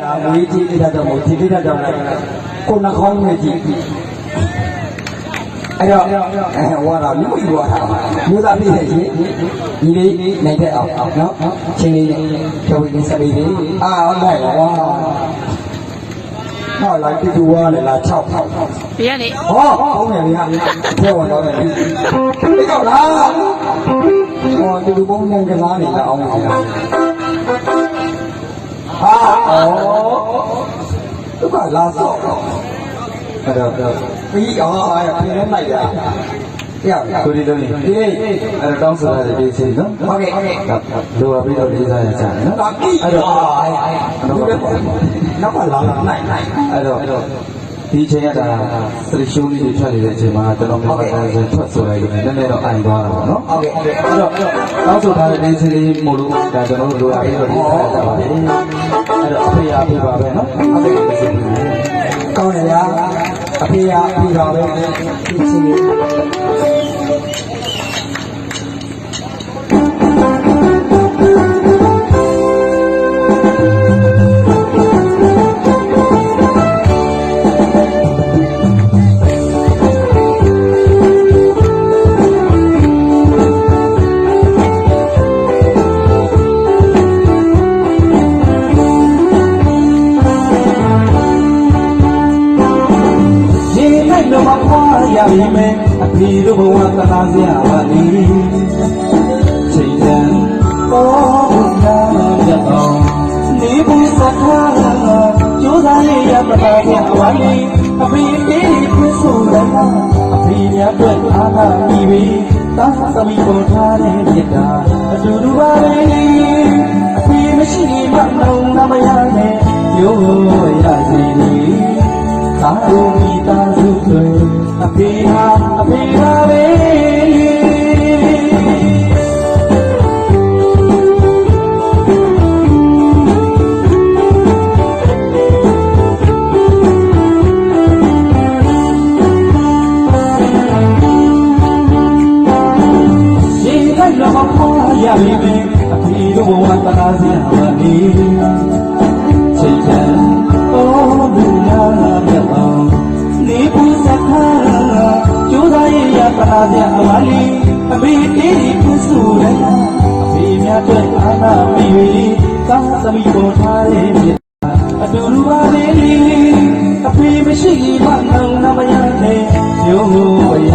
ဒါမွေးကြည့်လိုက်တော့မဟုတ်ဒီလိတာကြောင့်လည်းကိုနှာခေါင်းနဲ့ကြည့်အဲ့တော့အဲဝါတာမြို့ယူဝါတာမြို့သားပြည့်တဲ့ရှင်ဒီလေးနိုင်တဲ့အောင်နော်ချင်းလေးကျော်ဝင်စပီးလေးအာဟုတ်ကဲ့ဝါဟောလိုက်တူဝါလေလာ6ဖောက်ဘေးကနေဟောဟုတ်တယ်ဗျာပြောဝင်တော့တယ်ဒီတော့လားဟောတူတူပုံပုံကစားနေတာအောင်ပါ ဟာဩဒုက္ခလာဆောက်အဲ့တော့ပြီးအောင်အဲ့ဖိနေလိုက်တာရပါကိုဒီလုံးကြီးဒီလေးအဲ့တော့တောင်းဆိုတာတွေပြည်စီနော်ဟုတ်ကဲ့ဟုတ်ကဲ့လိုပါပြီးတော့လေးစားရကြတယ်နော်ဒါပြီးအဲ့တော့နောက်ကလာလာနိုင်နိုင်အဲ့တော့ ဒီချိန်ကဒါစရရှိုးလေးတွေထွက်နေတဲ့အချိန်မှာကျွန်တော်မြန်မာတိုင်းဆိုထွက်ဆိုလိုက်လို့နည်းနည်းတော့အိုင်သွားတာပေါ့နော်ဟုတ်ကဲ့ဟုတ်ကဲ့အဲ့တော့တောင်းဆိုထားတဲ့လေးစီလေးမို့လို့ဒါကျွန်တော်တို့လိုပါပြီးတော့လေးစားရကြပါမယ်အဲ့တော့အဖေအဖေပါပဲနော်ဟုတ်ကဲ့ကောင်းတယ်ဗျာအဖေရအဖေပါပဲဒီချင်း အဖေတို့ဘဝသနာစရာပါလေချိန်တန်ပေါ်နာရတော့နေဘူးစကားကျိုးစားရရပတာရဝါလီအဖေအေးခွဆိုလည်းအဖေများအတွက်အားသာပြီးပြီတာသမီးပေါ်ထားတဲ့မြတ်တာအတူတူပါပဲအဖေမရှိမှတော့နမရနဲ့ရိုးရစီနေသာတို့မိသားစု တွေအဖေဟာအဖေပါပဲရေလိုက်တော့ခေါ်ရပြီပဲအဖေတို့ဘဝတနာစရာပါလေချိန် နာစရာပါလေအမေတေးဒီခုစုရဲအဖေများအတွက်အာနာပြီသာသမီးပေါ်ထားတဲ့မြတ်အတူတူပါလေအဖေမရှိမှတော့နမရနဲ့ရိုးရိုးရ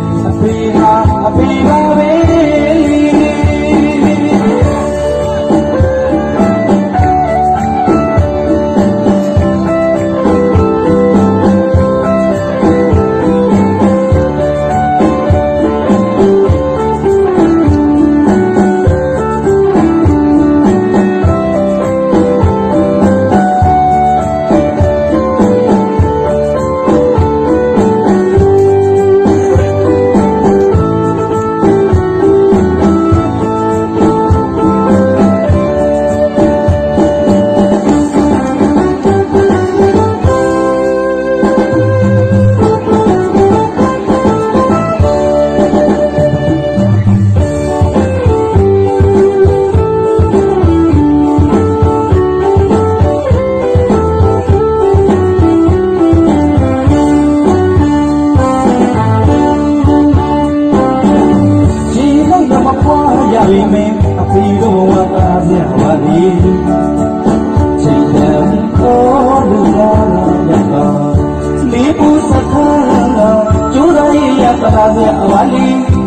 သားရရပလာပြပါလေ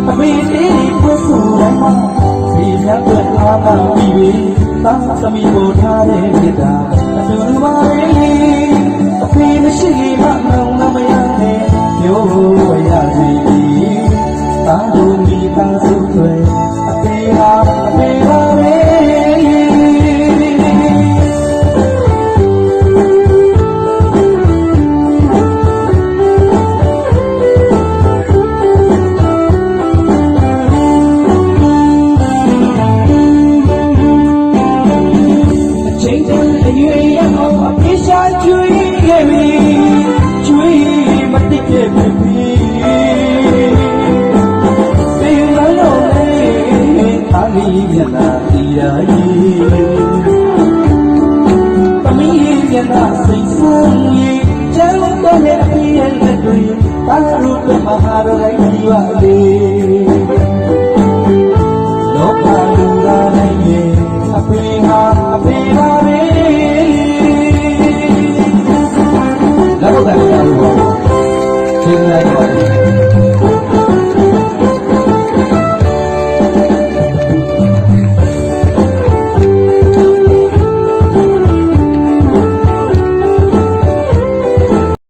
အဖေလေးကို နှာ